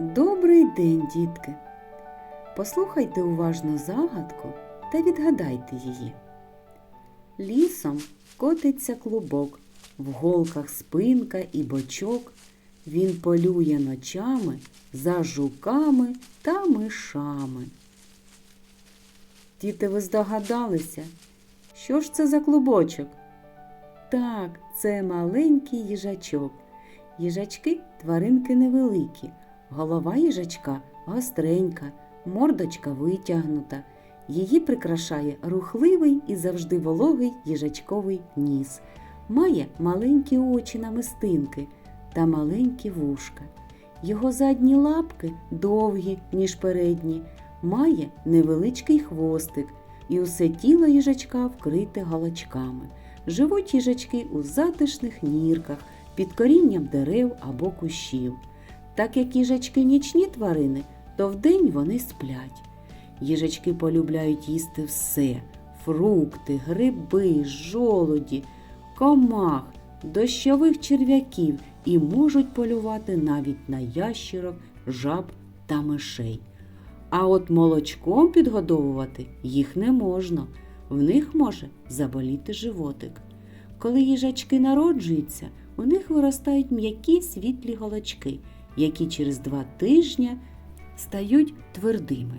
Добрий день, дітки! Послухайте уважно загадку та відгадайте її. Лісом котиться клубок, в голках спинка і бочок. Він полює ночами за жуками та мишами. Діти, ви здогадалися, що ж це за клубочок? Так, це маленький їжачок. Їжачки тваринки невеликі. Голова їжачка гостренька, мордочка витягнута. Її прикрашає рухливий і завжди вологий їжачковий ніс. Має маленькі очі намистинки та маленькі вушка. Його задні лапки довгі, ніж передні, має невеличкий хвостик, і усе тіло їжачка вкрите галачками. Живуть їжачки у затишних нірках під корінням дерев або кущів. Так як їжачки нічні тварини, то вдень вони сплять. Їжачки полюбляють їсти все фрукти, гриби, жолоді, комах, дощових черв'яків і можуть полювати навіть на ящірок, жаб та мишей. А от молочком підгодовувати їх не можна, в них може заболіти животик. Коли їжачки народжуються, у них виростають м'які світлі голочки, які через два тижні стають твердими.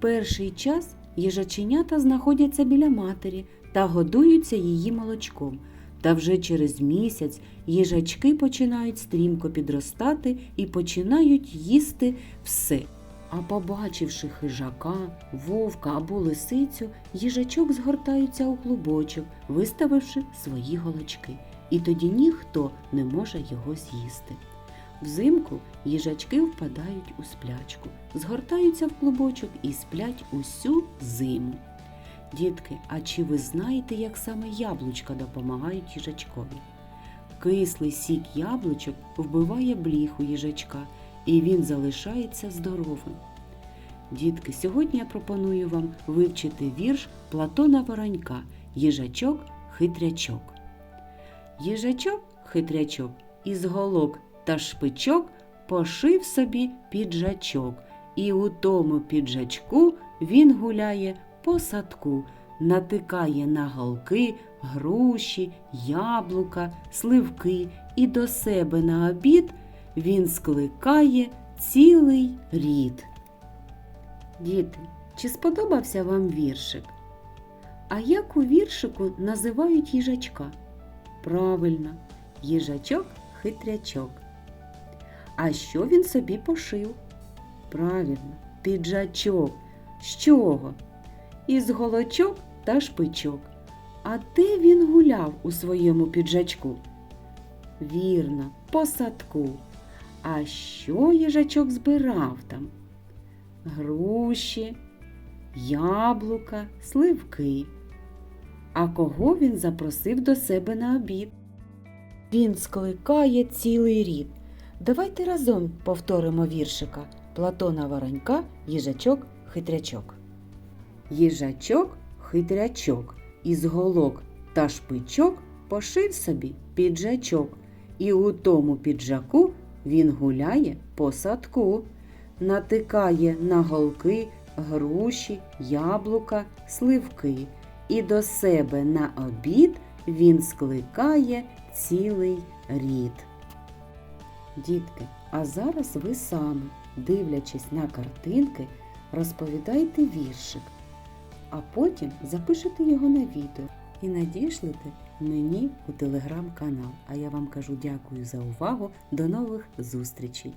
Перший час їжаченята знаходяться біля матері та годуються її молочком. Та вже через місяць їжачки починають стрімко підростати і починають їсти все. А побачивши хижака, вовка або лисицю, їжачок згортаються у клубочок, виставивши свої голочки. І тоді ніхто не може його з'їсти. Взимку їжачки впадають у сплячку, згортаються в клубочок і сплять усю зиму. Дітки, а чи ви знаєте, як саме яблучка допомагають їжачкові? Кислий сік яблучок вбиває бліху їжачка, і він залишається здоровим. Дітки, сьогодні я пропоную вам вивчити вірш Платона Воронька Їжачок-хитрячок. Їжачок хитрячок із голок та шпичок пошив собі піджачок, і у тому піджачку він гуляє по садку, натикає на голки, груші, яблука, сливки, і до себе на обід він скликає цілий рід. Діти, чи сподобався вам віршик? А як у віршику називають їжачка? Правильно, їжачок хитрячок. А що він собі пошив? Правильно, піджачок. З чого? Із голочок та шпичок. А де він гуляв у своєму піджачку? Вірно, по садку. А що їжачок збирав там? Груші, яблука, сливки. А кого він запросив до себе на обід? Він скликає цілий рід. Давайте разом повторимо віршика Платона Воронька, їжачок, хитрячок. Їжачок, хитрячок, із голок та шпичок пошив собі піджачок, і у тому піджаку він гуляє по садку, натикає на голки, груші, яблука, сливки, і до себе на обід він скликає цілий рід. Дітки, а зараз ви самі, дивлячись на картинки, розповідайте віршик, а потім запишете його на відео і надішлете мені у телеграм-канал. А я вам кажу дякую за увагу. До нових зустрічей!